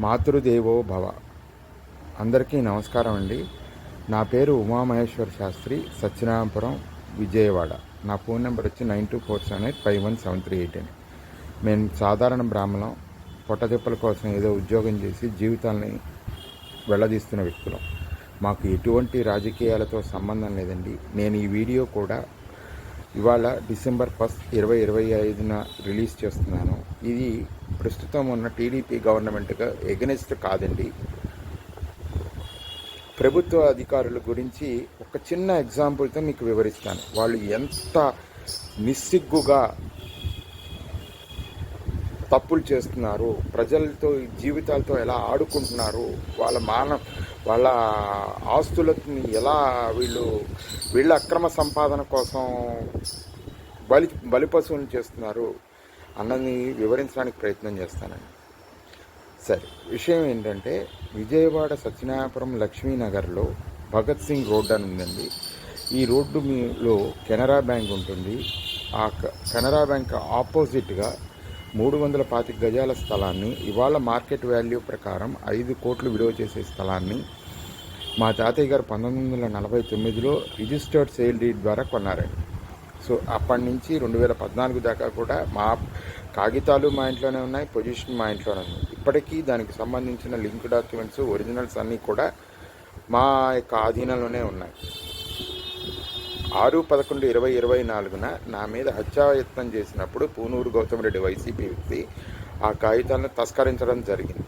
మాతృదేవో భవ. అందరికీ నమస్కారం అండి. నా పేరు ఉమామహేశ్వర శాస్త్రి సత్యనారాయణపురం విజయవాడ. నా ఫోన్ నెంబర్ వచ్చి nine two four seven eight five one seven three eight అని. మేము సాధారణ బ్రాహ్మణం పొట్టతిప్పల కోసం ఏదో ఉద్యోగం చేసి జీవితాన్ని వెళ్ళదీస్తున్న వ్యక్తులం. మాకు ఎటువంటి రాజకీయాలతో సంబంధం లేదండి. నేను ఈ వీడియో కూడా ఇవాళ డిసెంబర్ ఫస్ట్ ఇరవై ఇరవై ఐదున రిలీజ్ చేస్తున్నాను. ఇది ప్రస్తుతం ఉన్న టీడీపీ గవర్నమెంట్గా ఎగనెస్ట్ కాదండి. ప్రభుత్వ అధికారుల గురించి ఒక చిన్న ఎగ్జాంపుల్తో మీకు వివరిస్తాను. వాళ్ళు ఎంత నిస్సిగ్గుగా తప్పులు చేస్తున్నారు ప్రజలతో జీవితాలతో ఎలా ఆడుకుంటున్నారు వాళ్ళ మాన వాళ్ళ ఆస్తులని ఎలా వీళ్ళు వీళ్ళ అక్రమ సంపాదన కోసం బలి బలిపశువులు చేస్తున్నారు అన్నది వివరించడానికి ప్రయత్నం చేస్తానండి. సరే విషయం ఏంటంటే విజయవాడ సత్యనాపురం లక్ష్మీనగర్లో భగత్ సింగ్ రోడ్ అని ఉందండి. ఈ రోడ్డు మీలో కెనరా బ్యాంక్ ఉంటుంది. ఆ కెనరా బ్యాంక్ ఆపోజిట్గా మూడు వందల పాతిక గజాల స్థలాన్ని ఇవాళ మార్కెట్ వాల్యూ ప్రకారం ఐదు కోట్లు విలువ చేసే స్థలాన్ని మా తాతయ్య గారు పంతొమ్మిది వందల నలభై తొమ్మిదిలో రిజిస్టర్డ్ సేల్ డీడ్ ద్వారా కొన్నారండి. సో అప్పటి నుంచి రెండు వేల పద్నాలుగు దాకా కూడా మా కాగితాలు మా ఇంట్లోనే ఉన్నాయి పొజిషన్ మా ఇంట్లోనే ఉంది. ఇప్పటికీ దానికి సంబంధించిన లింక్ డాక్యుమెంట్స్ ఒరిజినల్స్ అన్నీ కూడా మా యొక్క ఆధీనంలోనే ఉన్నాయి. ఆరు పదకొండు ఇరవై ఇరవై నాలుగున నా మీద హత్యాయత్నం చేసినప్పుడు పూనూరు గౌతమ్ రెడ్డి వైసీపీ వ్యక్తి ఆ కాగితాలను తస్కరించడం జరిగింది.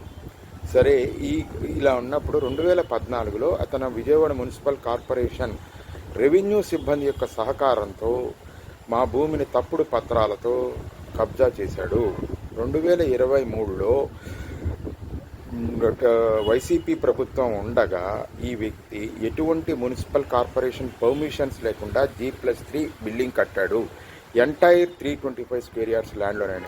సరే ఈ ఇలా ఉన్నప్పుడు రెండు వేల పద్నాలుగులో అతను విజయవాడ మున్సిపల్ కార్పొరేషన్ రెవెన్యూ సిబ్బంది యొక్క సహకారంతో మా భూమిని తప్పుడు పత్రాలతో కబ్జా చేశాడు. రెండు వేల ఇరవై మూడులో వైసీపీ ప్రభుత్వం ఉండగా ఈ వ్యక్తి ఎటువంటి మున్సిపల్ కార్పొరేషన్ పర్మిషన్స్ లేకుండా జీ ప్లస్ త్రీ బిల్డింగ్ కట్టాడు. Entire three twenty five square yards ల్యాండ్లోనే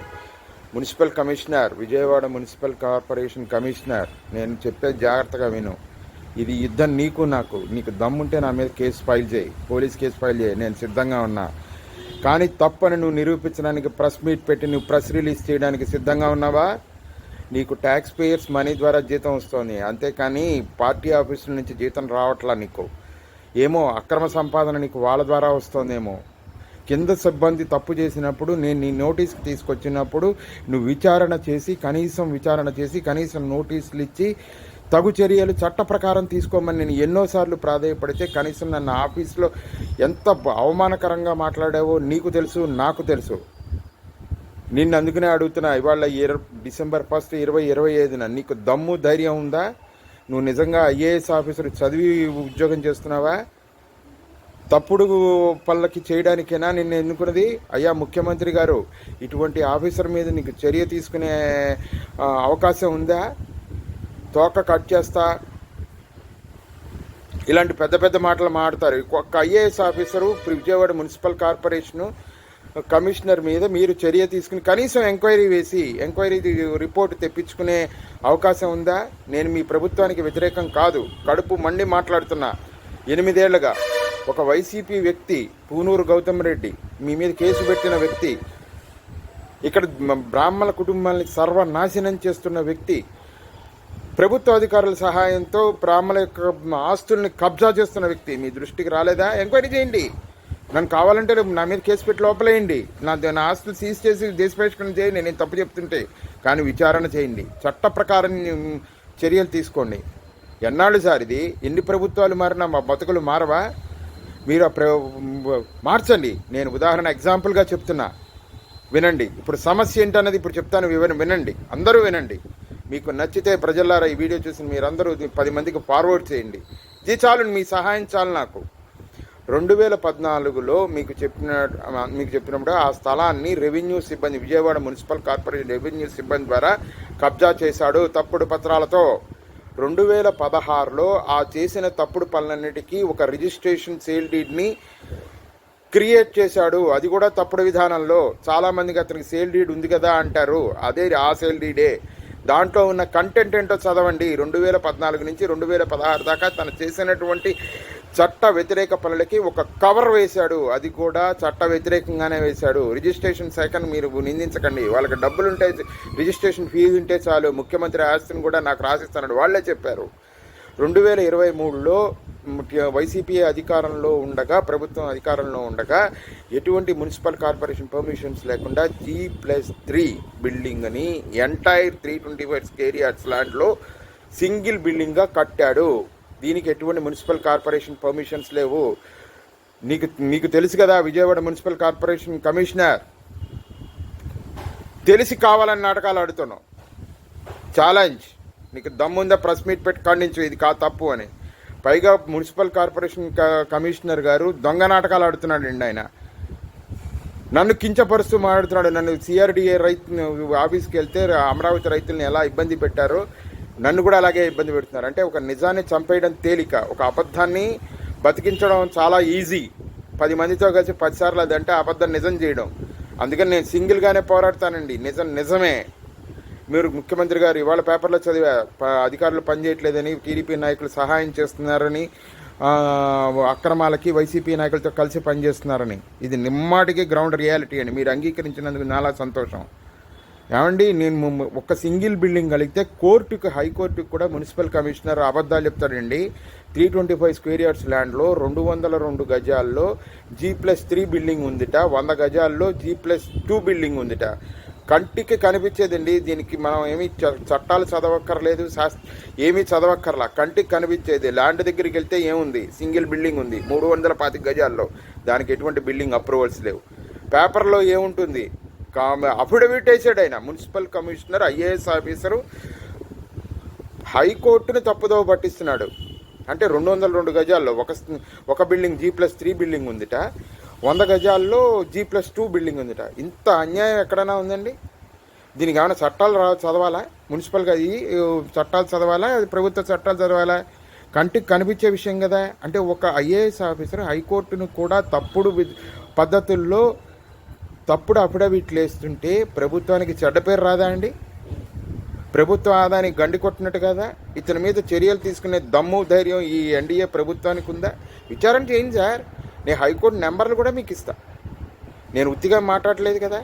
municipal commissioner Vijayawada municipal corporation commissioner నేను చెప్పేది జాగ్రత్తగా విను. ఇది యుద్ధం నీకు నాకు. నీకు దమ్ముంటే నా మీద కేసు ఫైల్ చేయి. పోలీస్ కేసు ఫైల్ చేయి. నేను సిద్ధంగా ఉన్నా. కానీ తప్పని నువ్వు నిరూపించడానికి ప్రెస్ మీట్ పెట్టి నువ్వు ప్రెస్ రిలీజ్ చేయడానికి సిద్ధంగా ఉన్నావా? నీకు ట్యాక్స్ పేయర్స్ మనీ ద్వారా జీతం వస్తుంది. అంతేకాని పార్టీ ఆఫీసుల నుంచి జీతం రావట్లా నీకు. ఏమో అక్రమ సంపాదన నీకు వాళ్ళ ద్వారా వస్తుందేమో. కింద సిబ్బంది తప్పు చేసినప్పుడు నేను నీ నోటీస్కి తీసుకొచ్చినప్పుడు నువ్వు విచారణ చేసి కనీసం విచారణ చేసి కనీసం నోటీసులు ఇచ్చి తగు చర్యలు చట్ట ప్రకారం తీసుకోమని నేను ఎన్నోసార్లు ప్రాధాయపడితే కనీసం నన్ను ఆఫీస్లో ఎంత అవమానకరంగా మాట్లాడావో నీకు తెలుసు నాకు తెలుసు. నిన్ను అందుకనే అడుగుతున్నా ఇవాళ ఇర డిసెంబర్ ఫస్ట్ ఇరవై ఇరవై ఐదున నీకు దమ్ము ధైర్యం ఉందా? నువ్వు నిజంగా ఐఏఎస్ ఆఫీసర్ చదివి ఉద్యోగం చేస్తున్నావా? తప్పుడు పళ్ళకి చేయడానికైనా నిన్ను ఎన్నుకున్నది? అయ్యా ముఖ్యమంత్రి గారు ఇటువంటి ఆఫీసర్ మీద నీకు చర్య తీసుకునే అవకాశం ఉందా? తోక కట్ చేస్తా. ఇలాంటి పెద్ద పెద్ద మాటలు మాడతారు ఒక్క IAS officer Vijayawada municipal corporation commissioner మీద మీరు చర్య తీసుకుని కనీసం ఎంక్వైరీ వేసి ఎంక్వైరీ రిపోర్ట్ తెప్పించుకునే అవకాశం ఉందా? నేను మీ ప్రభుత్వానికి వ్యతిరేకం కాదు. కడుపు మండి మాట్లాడుతున్నా. ఎనిమిదేళ్ళుగా. ఒక వైసీపీ వ్యక్తి పూనూరు గౌతమ్ రెడ్డి మీ మీద కేసు పెట్టిన వ్యక్తి ఇక్కడ బ్రాహ్మణ కుటుంబాన్ని సర్వనాశనం చేస్తున్న వ్యక్తి ప్రభుత్వ అధికారుల సహాయంతో బ్రాహ్మణ యొక్క ఆస్తుల్ని కబ్జా చేస్తున్న వ్యక్తి మీ దృష్టికి రాలేదా? ఎంక్వైరీ చేయండి. నన్ను కావాలంటే నా మీద కేసు పెట్టి లోపలేయండి. నా నా ఆస్తులు సీజ్ చేసి దేశ చేయండి నేను తప్పు చెప్తుంటే. కానీ విచారణ చేయండి. చట్ట ప్రకారం చర్యలు తీసుకోండి. ఎన్నాళ్ళు సార్ ఇది? ఎన్ని ప్రభుత్వాలు మారినా మా బతుకులు మారవా? మీరు మార్చండి. నేను ఉదాహరణ ఎగ్జాంపుల్గా చెప్తున్నా. వినండి. ఇప్పుడు సమస్య ఏంటన్నది ఇప్పుడు చెప్తాను. వివరం వినండి. అందరూ వినండి. మీకు నచ్చితే ప్రజలారా ఈ వీడియో చూసి మీరందరూ పది మందికి ఫార్వర్డ్ చేయండి. ఇది చాలు మీ సహాయం చాలు నాకు. రెండు వేల పద్నాలుగులో మీకు చెప్పిన మీకు చెప్పినప్పుడు ఆ స్థలాన్ని రెవెన్యూ సిబ్బంది విజయవాడ మున్సిపల్ కార్పొరేషన్ రెవెన్యూ సిబ్బంది ద్వారా కబ్జా చేశాడు తప్పుడు పత్రాలతో. రెండు వేల పదహారులో ఆ చేసిన తప్పుడు పనులన్నిటికీ ఒక రిజిస్ట్రేషన్ సేల్ డీడ్ని క్రియేట్ చేశాడు. అది కూడా తప్పుడు విధానంలో. చాలామందికి అతనికి సేల్ డీడ్ ఉంది కదా అంటారు. అదే ఆ సేల్ డీడే. దాంట్లో ఉన్న కంటెంట్ ఏంటో చదవండి. రెండు వేల పద్నాలుగు నుంచి రెండు వేల పదహారు దాకా తను చేసినటువంటి చట్ట వ్యతిరేక పనులకి ఒక కవర్ వేశాడు. అది కూడా చట్ట వ్యతిరేకంగానే వేశాడు. రిజిస్ట్రేషన్ శాఖను మీరు నిందించకండి. వాళ్ళకి డబ్బులు ఉంటే రిజిస్ట్రేషన్ ఫీజు ఉంటే చాలు. ముఖ్యమంత్రి ఆస్తిని కూడా నాకు రాసిస్తానని వాళ్ళే చెప్పారు. రెండు వేల ఇరవై మూడులో వైసీపీ అధికారంలో ఉండగా ప్రభుత్వం అధికారంలో ఉండగా ఎటువంటి మున్సిపల్ కార్పొరేషన్ పర్మిషన్స్ లేకుండా జీ ప్లస్ త్రీ బిల్డింగ్ అని entire three twenty five square yards ల్యాండ్లో సింగిల్ బిల్డింగ్గా కట్టాడు. దీనికి ఎటువంటి మున్సిపల్ కార్పొరేషన్ పర్మిషన్స్ లేవు. నీకు నీకు తెలుసు కదా విజయవాడ మున్సిపల్ కార్పొరేషన్ కమిషనర్. తెలిసి కావాలని నాటకాలు ఆడుతున్నావు. ఛాలెంజ్. నీకు దమ్ముందా ప్రెస్ మీట్ పెట్టి ఖండించు ఇది కా తప్పు అని. పైగా మున్సిపల్ కార్పొరేషన్ క- కమిషనర్ గారు దొంగ నాటకాలు ఆడుతున్నాడు అండి ఆయన నన్ను కించపరుస్తూ మాట్లాడుతున్నాడు. నన్ను సిఆర్డిఏ రైతు ఆఫీస్కి వెళ్తే అమరావతి రైతుల్ని ఎలా ఇబ్బంది పెట్టారో నన్ను కూడా అలాగే ఇబ్బంది పెడుతున్నారు. అంటే ఒక నిజాన్ని చంపేయడం తేలిక ఒక అబద్ధాన్ని బతికించడం చాలా ఈజీ. పది మందితో కలిసి పదిసార్లు అదంటే అబద్ధం నిజం చేయడం. అందుకని నేను సింగిల్గానే పోరాడతానండి. నిజం నిజమే. మీరు ముఖ్యమంత్రి గారు ఇవాళ పేపర్లో చదివా ప- అధికారులు పనిచేయట్లేదని టీడీపీ నాయకులు సహాయం చేస్తున్నారని అక్రమాలకి వైసీపీ నాయకులతో కలిసి పనిచేస్తున్నారని. ఇది నిమ్మాటికి గ్రౌండ్ రియాలిటీ అని మీరు అంగీకరించినందుకు చాలా సంతోషం. ఏమండి నేను ఒక సింగిల్ బిల్డింగ్ కలిగితే కోర్టుకి హైకోర్టుకి కూడా మున్సిపల్ కమిషనర్ అబద్ధాలు చెప్తాడండి. Three twenty five square yards ల్యాండ్లో రెండు వందల రెండు గజాల్లో జీ ప్లస్ త్రీ బిల్డింగ్ ఉందిట. వంద గజాల్లో జీ ప్లస్ టూ బిల్డింగ్ ఉందిట. కంటికి కనిపించేదండి దీనికి మనం ఏమి చ- చట్టాలు చదవక్కర్లేదు శాస్ ఏమీ చదవక్కర్లా. కంటికి కనిపించేది ల్యాండ్ దగ్గరికి వెళ్తే ఏముంది? సింగిల్ బిల్డింగ్ ఉంది మూడు వందల పాతిక గజాల్లో. దానికి ఎటువంటి బిల్డింగ్ అప్రూవల్స్ లేవు. పేపర్లో ఏముంటుంది? అఫిడవిట్ వేసాడు ఆయన మున్సిపల్ కమిషనర్ ఐఏఎస్ ఆఫీసరు హైకోర్టును తప్పుదోవ పట్టిస్తున్నాడు. అంటే రెండు వందల రెండు గజాల్లో ఒక ఒక building G plus three building ఉందిట. వంద గజాల్లో జీ ప్లస్ టూ బిల్డింగ్ ఉందిట. ఇంత అన్యాయం ఎక్కడైనా ఉందండి? దీనికి ఏమైనా చట్టాలు రా చదవాలా? మున్సిపల్గా ఈ చట్టాలు చదవాలా? అది ప్రభుత్వ చట్టాలు చదవాలా? కంటికి కనిపించే విషయం కదా. అంటే ఒక ఐఏఎస్ ఆఫీసర్ హైకోర్టును కూడా తప్పుడు పద్ధతుల్లో తప్పుడు అఫిడవిట్లు వేస్తుంటే ప్రభుత్వానికి చెడ్డ పేరు రాదా అండి? ప్రభుత్వ ఆదానికి గండి కొట్టినట్టు కదా? ఇతని మీద చర్యలు తీసుకునే దమ్ము ధైర్యం ఈ ఎన్డీఏ ప్రభుత్వానికి ఉందా? విచారణ చేయండి సార్. నేను హైకోర్టు నెంబర్లు కూడా మీకు ఇస్తా. నేను ఉత్తిగా మాట్లాడలేదు కదా?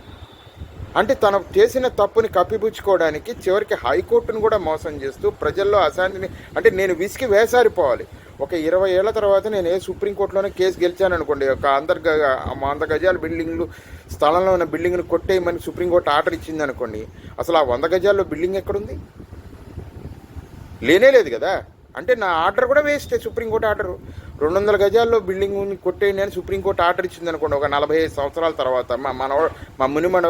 అంటే తను చేసిన తప్పుని కప్పిపుచ్చుకోవడానికి చివరికి హైకోర్టును కూడా మోసం చేస్తూ ప్రజల్లో అశాంతిని అంటే నేను విసికి వేసారిపోవాలి. ఒక ఇరవై ఏళ్ళ తర్వాత నేను ఏ సుప్రీంకోర్టులోనే కేసు గెలిచాను అనుకోండి. ఒక అందర్ వంద గజాల బిల్డింగ్లు స్థలంలో ఉన్న బిల్డింగ్ను కొట్టేయమని సుప్రీంకోర్టు ఆర్డర్ ఇచ్చింది అనుకోండి అసలు ఆ వంద గజాల్లో బిల్డింగ్ ఎక్కడుంది? లేనే లేదు కదా. అంటే నా ఆర్డర్ కూడా వేస్ట్ సుప్రీంకోర్టు ఆర్డర్. రెండు వందల గజాల్లో బిల్డింగ్ కొట్టేయండి అని సుప్రీంకోర్టు ఆర్డర్ ఇచ్చింది అనుకోండి ఒక నలభై ఐదు సంవత్సరాల తర్వాత మా మన మా ముని మన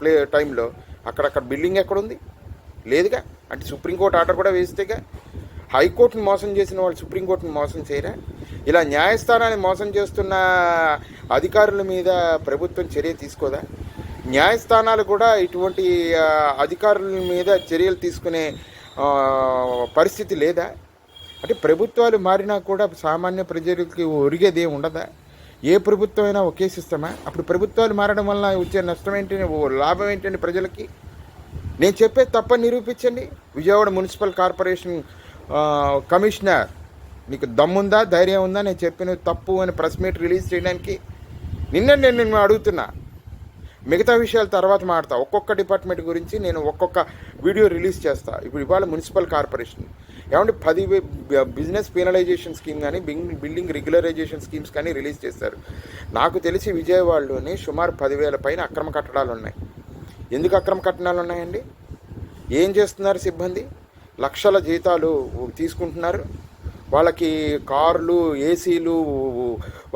ప్లే టైంలో అక్కడక్కడ బిల్డింగ్ ఎక్కడుంది? లేదుగా. అంటే సుప్రీంకోర్టు ఆర్డర్ కూడా వేస్తేగా. హైకోర్టును మోసం చేసిన వాళ్ళు సుప్రీంకోర్టును మోసం చేయరా? ఇలా న్యాయస్థానాన్ని మోసం చేస్తున్న అధికారుల మీద ప్రభుత్వం చర్య తీసుకోదా? న్యాయస్థానాలు కూడా ఇటువంటి అధికారుల మీద చర్యలు తీసుకునే పరిస్థితి లేదా? అంటే ప్రభుత్వాలు మారినా కూడా సామాన్య ప్రజలకి ఒరిగేది ఉండదా? ఏ ప్రభుత్వం అయినా ఒకే సిస్టమా? అప్పుడు ప్రభుత్వాలు మారడం వల్ల వచ్చే నష్టం ఏంటి ఓ లాభం ఏంటండి ప్రజలకి? నేను చెప్పేది తప్ప నిరూపించండి. విజయవాడ మున్సిపల్ కార్పొరేషన్ కమిషనర్ నీకు దమ్ముందా ధైర్యం ఉందా? నేను చెప్పిన తప్పు అని ప్రెస్ మీట్ రిలీజ్ చేయడానికి నిన్న నేను నిన్ను అడుగుతున్నా. మిగతా విషయాల తర్వాత మాడతా ఒక్కొక్క డిపార్ట్మెంట్ గురించి నేను ఒక్కొక్క వీడియో రిలీజ్ చేస్తా. ఇప్పుడు ఇవాళ మున్సిపల్ కార్పొరేషన్. ఏమంటే పది బిజినెస్ పీనలైజేషన్ స్కీమ్ కానీ బిల్డింగ్ రెగ్యులరైజేషన్ స్కీమ్స్ కానీ రిలీజ్ చేశారు. నాకు తెలిసి విజయవాడలోని సుమారు పదివేల పైన అక్రమ కట్టడాలు ఉన్నాయి. ఎందుకు అక్రమ కట్టడాలు ఉన్నాయండి? ఏం చేస్తున్నారు సిబ్బంది? లక్షల జీతాలు తీసుకుంటున్నారు. వాళ్ళకి కార్లు ఏసీలు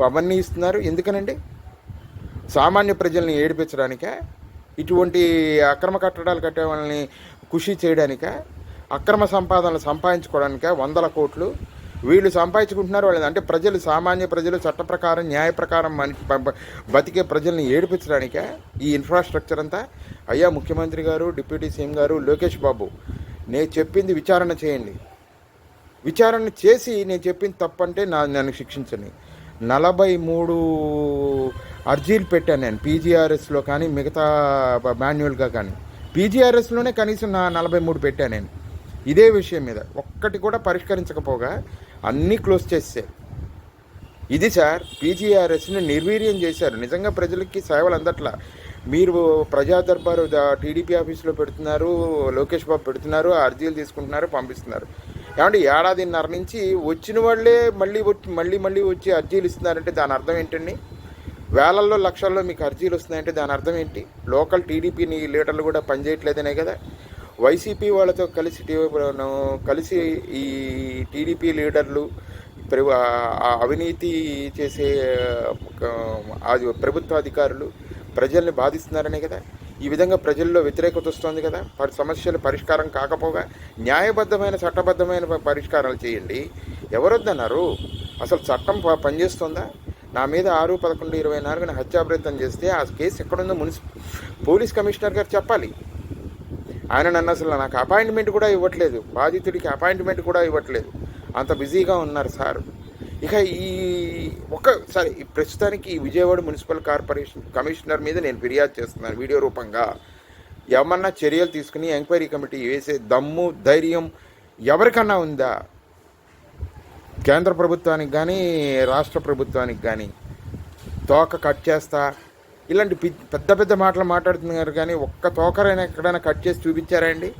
అవన్నీ ఇస్తున్నారు. ఎందుకనండి? సామాన్య ప్రజల్ని ఏడిపించడానికే? ఇటువంటి అక్రమ కట్టడాలు కట్టే వాళ్ళని ఖుషి చేయడానికే? అక్రమ సంపాదనలు సంపాదించుకోవడానికే? వందల కోట్లు. వీళ్ళు సంపాదించుకుంటున్నారు వాళ్ళు అంటే ప్రజలు సామాన్య ప్రజలు చట్ట ప్రకారం న్యాయ ప్రకారం బతికే ప్రజల్ని ఏడిపించడానికే? ఈ ఇన్ఫ్రాస్ట్రక్చర్ అంతా? అయ్యా ముఖ్యమంత్రి గారు డిప్యూటీ సీఎం గారు లోకేష్ బాబు నేను చెప్పింది విచారణ చేయండి. విచారణ చేసి నేను చెప్పింది తప్పంటే నా నన్ను శిక్షించండి. నలభై మూడు అర్జీలు పెట్టాను నేను పీజీఆర్ఎస్లో కానీ మిగతా మాన్యువల్గా కానీ. పీజీఆర్ఎస్లోనే కనీసం నా నలభై మూడు పెట్టాను నేను. ఇదే విషయం మీద ఒక్కటి కూడా పరిష్కరించకపోగా అన్నీ క్లోజ్ చేస్తే. ఇది సార్ పీజీఆర్ఎస్ని నిర్వీర్యం చేశారు. నిజంగా ప్రజలకి సేవలు అందట్లా. మీరు ప్రజా దర్బారు టీడీపీ ఆఫీస్లో పెడుతున్నారు లోకేష్ బాబు పెడుతున్నారు అర్జీలు తీసుకుంటున్నారు పంపిస్తున్నారు ఏమంటే ఏడాదిన్నర నుంచి వచ్చిన వాళ్ళే మళ్ళీ వచ్చి మళ్ళీ మళ్ళీ వచ్చి అర్జీలు ఇస్తున్నారంటే దాని అర్థం ఏంటండి వేలల్లో లక్షల్లో మీకు అర్జీలు వస్తున్నాయంటే దాని అర్థం ఏంటి లోకల్ టీడీపీని లీడర్లు కూడా పనిచేయట్లేదనే కదా వైసీపీ వాళ్ళతో కలిసి కలిసి ఈ టీడీపీ లీడర్లు అవినీతి చేసే అది ప్రభుత్వ అధికారులు ప్రజల్ని బాధిస్తున్నారనే కదా? ఈ విధంగా ప్రజల్లో వ్యతిరేకత వస్తుంది కదా? వారి సమస్యలు పరిష్కారం కాకపోగా న్యాయబద్ధమైన చట్టబద్ధమైన పరిష్కారాలు చేయండి. ఎవరొద్దన్నారు? అసలు చట్టం ప- పనిచేస్తుందా? నా మీద ఆరు పదకొండు ఇరవై నాలుగున హత్యాప్రయత్నం చేస్తే ఆ కేసు ఎక్కడుందో మున్సి పోలీస్ కమిషనర్ గారు చెప్పాలి. ఆయన నన్ను అసలు నాకు అపాయింట్మెంట్ కూడా ఇవ్వట్లేదు. బాధితుడికి అపాయింట్మెంట్ కూడా ఇవ్వట్లేదు. అంత బిజీగా ఉన్నారు సార్. ఇక ఈ ఒక సరే ఈ ప్రస్తుతానికి ఈ విజయవాడ మున్సిపల్ కార్పొరేషన్ కమిషనర్ మీద నేను ఫిర్యాదు చేస్తున్నాను వీడియో రూపంగా. ఏమన్నా చర్యలు తీసుకుని ఎంక్వైరీ కమిటీ వేసే దమ్ము ధైర్యం ఎవరికన్నా ఉందా? కేంద్ర ప్రభుత్వానికి కానీ రాష్ట్ర ప్రభుత్వానికి కానీ తోక కట్ చేస్తా? ఇలాంటి పి- పెద్ద పెద్ద మాటలు మాట్లాడుతున్నారు కానీ ఒక్క తోకరైనా ఎక్కడైనా కట్ చేసి చూపించారా అండి?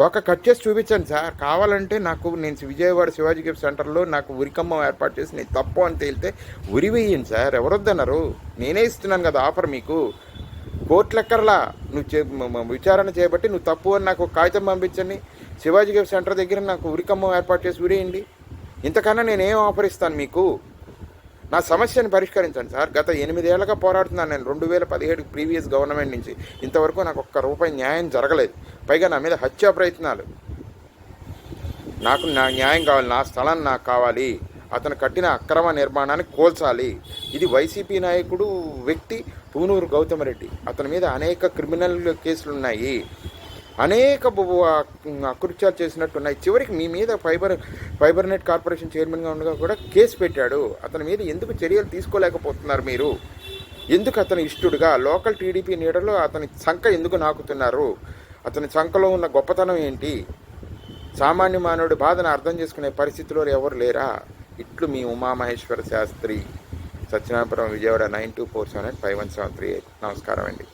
తోక కట్ చేసి చూపించండి సార్. కావాలంటే నాకు నేను విజయవాడ శివాజీ గిఫ్ట్ సెంటర్లో నాకు ఉరికమ్మం ఏర్పాటు చేసి నేను తప్పు అని తేలితే ఉరి వేయండి సార్. ఎవరొద్దన్నారు? నేనే ఇస్తున్నాను కదా ఆఫర్ మీకు. కోట్లెక్కర్లా నువ్వు చే విచారణ చేయబట్టి నువ్వు తప్పు అని నాకు కాగితం పంపించండి. శివాజీ గిఫ్ట్ సెంటర్ దగ్గర నాకు ఉరికమ్మం ఏర్పాటు చేసి ఉరేయండి. ఇంతకన్నా నేనేం ఆఫర్ ఇస్తాను మీకు? నా సమస్యను పరిష్కరించండి సార్. గత ఎనిమిదేళ్ళుగా పోరాడుతున్నాను నేను. రెండు వేల పదిహేడు ప్రీవియస్ గవర్నమెంట్ నుంచి. ఇంతవరకు నాకు ఒక్క రూపాయి న్యాయం జరగలేదు. పైగా నా మీద హత్యా ప్రయత్నాలు. నాకు నా న్యాయం కావాలి. నా స్థలం నాకు కావాలి. అతను కట్టిన అక్రమ నిర్మాణాన్ని కోల్చాలి. ఇది వైసీపీ నాయకుడు వ్యక్తి పూనూరు గౌతమ్ రెడ్డి అతని మీద అనేక క్రిమినల్ కేసులు ఉన్నాయి అనేక బు- అకృత్యాలు చేసినట్టు ఉన్నాయి చివరికి మీ మీద ఫైబర్ ఫైబర్ నెట్ కార్పొరేషన్ చైర్మన్గా ఉండగా కూడా కేసు పెట్టాడు. అతని మీద ఎందుకు చర్యలు తీసుకోలేకపోతున్నారు మీరు? ఎందుకు అతని ఇష్టడుగా? లోకల్ టీడీపీ నీడలో అతని సంఖ ఎందుకు నాకుతున్నారు? అతని సంఖలో ఉన్న గొప్పతనం ఏంటి? సామాన్య మానవుడి బాధను అర్థం చేసుకునే పరిస్థితిలో ఎవరు లేరా? ఇట్లు మీ Umamaheshwara Shastri Satyanapuram Vijayawada nine two four seven eight five one seven three eight. నమస్కారం అండి.